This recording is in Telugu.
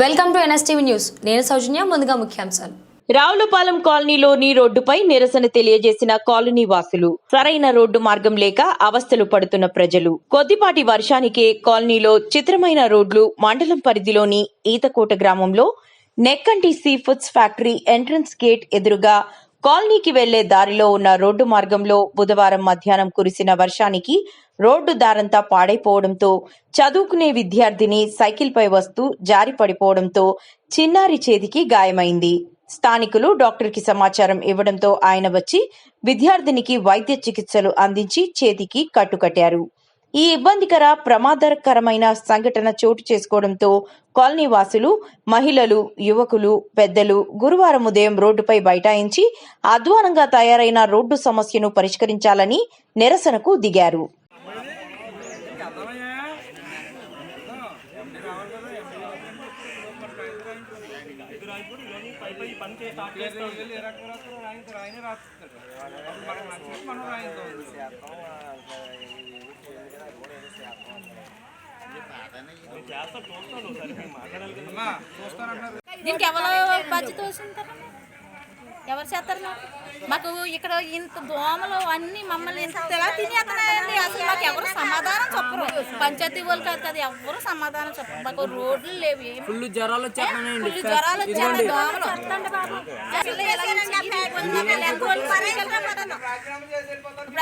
Welcome to NSTV news. నేను సౌజన్య ముందుగా ముఖ్యాంశాలు. రావులపాలెం కాలనీలోని రోడ్డుపై నిరసన తెలియజేసిన కాలనీ వాసులు. సరైన రోడ్డు మార్గం లేక అవస్థలు పడుతున్న ప్రజలు. కొద్దిపాటి వర్షానికే కాలనీలో చిత్రమైన రోడ్లు మండలం పరిధిలోని ఈతకోట గ్రామంలో Nekkanti sea foods factory entrance gate ఎదురుగా కాలనీకి వెళ్ళే దారిలో ఉన్న రోడ్డు మార్గంలో బుధవారం మధ్యాహ్నం కురిసిన వర్షానికి రోడ్డు దారంతా పాడైపోవడంతో చదువుకునే విద్యార్థిని సైకిల్పై వస్తూ జారి పడిపోవడంతో చిన్నారి చేతికి గాయమైంది. స్థానికులు డాక్టర్కి సమాచారం ఇవ్వడంతో ఆయన వచ్చి విద్యార్థినికి వైద్య చికిత్సలు అందించి చేతికి కట్టుకట్టారు. ఈ ఇబ్బందికర ప్రమాదకరమైన సంఘటన చోటు చేసుకోవడంతో కాలనీ వాసులు మహిళలు యువకులు పెద్దలు గురువారం ఉదయం రోడ్డుపై బైఠాయించి అధ్వానంగా తయారైన రోడ్డు సమస్యను పరిష్కరించాలని నిరసనకు దిగారు. దీనికి ఎవరు బాధ్యత వస్తుంటారు ఎవరు చేస్తారు? నాకు మాకు ఇక్కడ ఇంత దోమలు అన్ని మమ్మల్ని ఇంత తెలా తినేస్తున్నాయండి? అసలు మాకు ఎవరు సమాధానం చెప్పరు. పంచాయతీ వాళ్ళు కాదు కదా ఎవరు సమాధానం చెప్పరు. మాకు రోడ్లు లేవు. ఫుల్ జ్వరాలు ఫుల్ జ్వరాలు వచ్చాయి దోమలు ఇప్పుడు